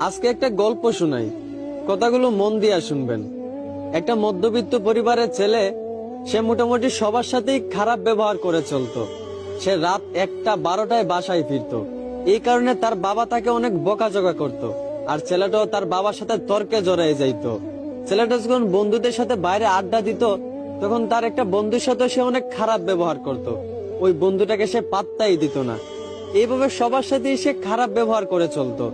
আজকে একটা গল্প শোনাই। কথাগুলো মন দিয়া শুনবেন। একটা মধ্যবিত্ত পরিবারের ছেলে, সে মোটামুটি সবার সাথেই খারাপ ব্যবহার করে চলতো। সে রাত একটা বারোটায় বাসায় ফিরতো। এই কারণে তার বাবা তাকে অনেক বকাজকা করত, আর ছেলেটাও তার বাবার সাথে তর্কে জড়াই যাইত। ছেলেটা যখন বন্ধুদের সাথে বাইরে আড্ডা দিত, তখন তার একটা বন্ধুর সাথে সে অনেক খারাপ ব্যবহার করত। ওই বন্ধুটাকে সে পাত্তাই দিত না। এইভাবে সবার সাথেই সে খারাপ ব্যবহার করে চলতো।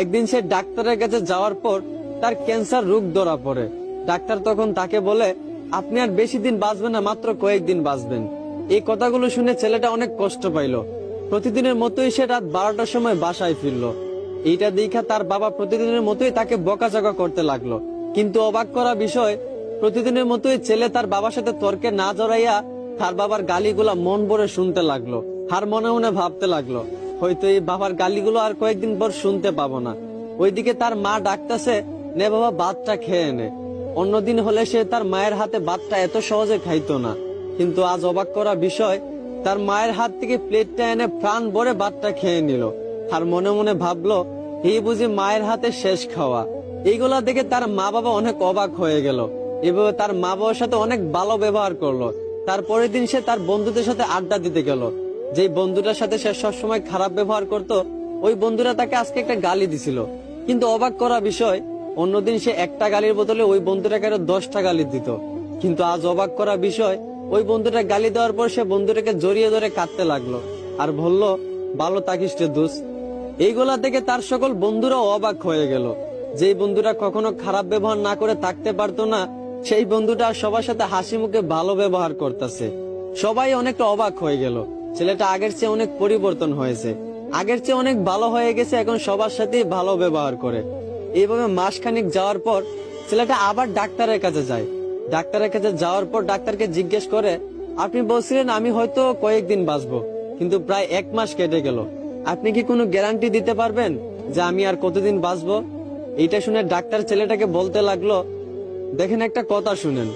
একদিন সে ডাক্তারের কাছে যাওয়ার পর তার ক্যান্সার রোগ ধরা পড়ে। ডাক্তার তখন তাকে বলে, আপনি আর বেশি দিন বাঁচবেন না, মাত্র কয়েকদিন বাঁচবেন। এই কথাগুলো শুনে ছেলেটা অনেক কষ্ট পাইলো। প্রতিদিনের মতোই সে রাত বারোটার সময় বাসায় ফিরলো। এইটা দেখা তার বাবা প্রতিদিনের মতোই তাকে বকাচকা করতে লাগল। কিন্তু অবাক করা বিষয়, প্রতিদিনের মতোই ছেলে তার বাবার সাথে তর্কে না জড়াইয়া তার বাবার গালিগুলা মন ভরে শুনতে লাগল। হার মনে মনে ভাবতে লাগল হয়তো এই বাবার গালিগুলো আর কয়েকদিন পর শুনতে পাবো না। ওইদিকে তার মা ডাকতেছে, নে বাবা, ভাতটা খেয়ে নে। অন্যদিন হলে সে তার মায়ের হাতে ভাতটা এত সহজে খাইতো না। কিন্তু আজ অবাক করা বিষয়, তার মায়ের হাত থেকে প্লেটটা এনে প্রাণ ভরে ভাতটা খেয়ে নিল। আর মনে মনে ভাবলো এই বুঝি মায়ের হাতে শেষ খাওয়া। এইগুলা দেখে তার মা বাবা অনেক অবাক হয়ে গেল। এভাবে তার মা বাবার সাথে অনেক ভালো ব্যবহার করল। তারপরের দিন সে তার বন্ধুদের সাথে আড্ডা দিতে গেল। যেই বন্ধুটার সাথে সে সবসময় খারাপ ব্যবহার করত, ওই বন্ধুরা তাকে আজকে একটা গালি দিছিল। কিন্তু অবাক করা বিষয়, অন্যদিন সে একটা গালির বদলে ওই বন্ধুটাকে আরও দশটা গালি দিত। কিন্তু আজ অবাক করা বিষয়, ওই বন্ধুটা গালি দেওয়ার পর সে বন্ধুটাকে জড়িয়ে ধরে কাঁদতে লাগল আর বলল, ভালো রে দোস্ত। এইগুলা থেকে তার সকল বন্ধুরা অবাক হয়ে গেল। যেই বন্ধুরা কখনো খারাপ ব্যবহার না করে থাকতে পারতো না, সেই বন্ধুটা সবার সাথে হাসি মুখে ভালো ব্যবহার করতেছে। সবাই অনেকটা অবাক হয়ে গেল। ছেলেটা আগের চেয়ে অনেক পরিবর্তন হয়েছে। আগের চেয়ে অনেক ভালো হয়ে গেছে, এখন সবার সাথেই ভালো ব্যবহার করে। এইভাবে মাসখানিক যাওয়ার পর ছেলেটা আবার ডাক্তারের কাছে যায়। ডাক্তারের কাছে যাওয়ার পর ডাক্তারকে জিজ্ঞেস করে, আপনি বলছিলেন আমি হয়তো কয়েকদিন বাঁচবো, কিন্তু প্রায় এক মাস কেটে গেল। আপনি কি কোনো গ্যারান্টি দিতে পারবেন যে আমি আর কতদিন বাঁচবো? এইটা শুনে ডাক্তার ছেলেটাকে বলতে লাগল, দেখেন একটা কথা শুনেন।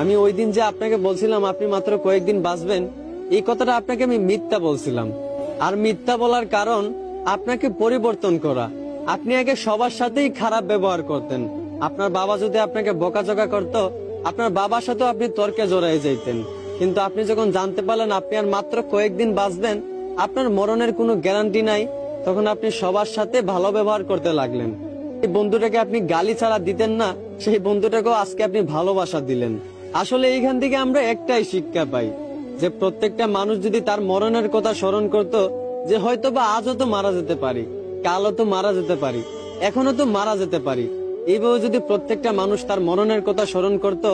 আমি ওই দিন যে আপনাকে বলছিলাম আপনি মাত্র কয়েকদিন বাঁচবেন এই কথাটা আপনাকে আমি মিথ্যা বলছিলাম। আর মিথ্যা বলার কারণ আপনাকে পরিবর্তন করা। আপনি আগে সবার সাথেই খারাপ ব্যবহার করতেন। আপনার বাবা যদি আপনাকে বকাঝকা করত, আপনার বাবার সাথেও আপনি তর্কে জড়াই যাইতেন। কিন্তু আপনি যখন জানতে পারলেন আপনি আর মাত্র কয়েকদিন বাঁচবেন, আপনার মরণের কোনো গ্যারান্টি নাই, তখন আপনি সবার সাথে ভালো ব্যবহার করতে লাগলেন। এই বন্ধুটাকে আপনি গালি ছাড়া দিতেন না, সেই বন্ধুটাকেও আজকে আপনি ভালোবাসা দিলেন। আসলে এইখান থেকে আমরা একটাই শিক্ষা পাই। যে প্রত্যেকটা মানুষ যদি তার মরণের কথা স্মরণ করত, যে হয়তো বা আজও তো মারা যেতে পারি, কালও তো মারা যেতে পারি এখনও তো মারা যেতে পারি। এইভাবে যদি প্রত্যেকটা মানুষ তার মরণের কথা স্মরণ করত,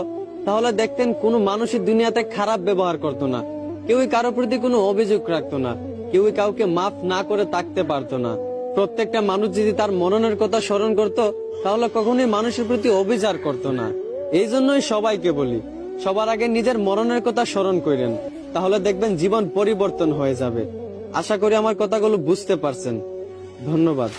তাহলে দেখতেন কোনো মানুষই দুনিয়াতে খারাপ ব্যবহার করত না। কেউই কারও প্রতি কোনো অভিযোগ রাখতো না, কেউই কাউকে মাফ না করে থাকতে পারতো না। প্রত্যেকটা মানুষ যদি তার মরণের কথা স্মরণ করত, তাহলে কখনোই মানুষের প্রতি অবিচার করত না। এই জন্যই সবাইকে বলি, সবার আগে নিজের মরণের কথা স্মরণ করেন। তাহলে দেখবেন জীবন পরিবর্তন হয়ে যাবে। আশা করি আমার কথাগুলো বুঝতে পারছেন। ধন্যবাদ।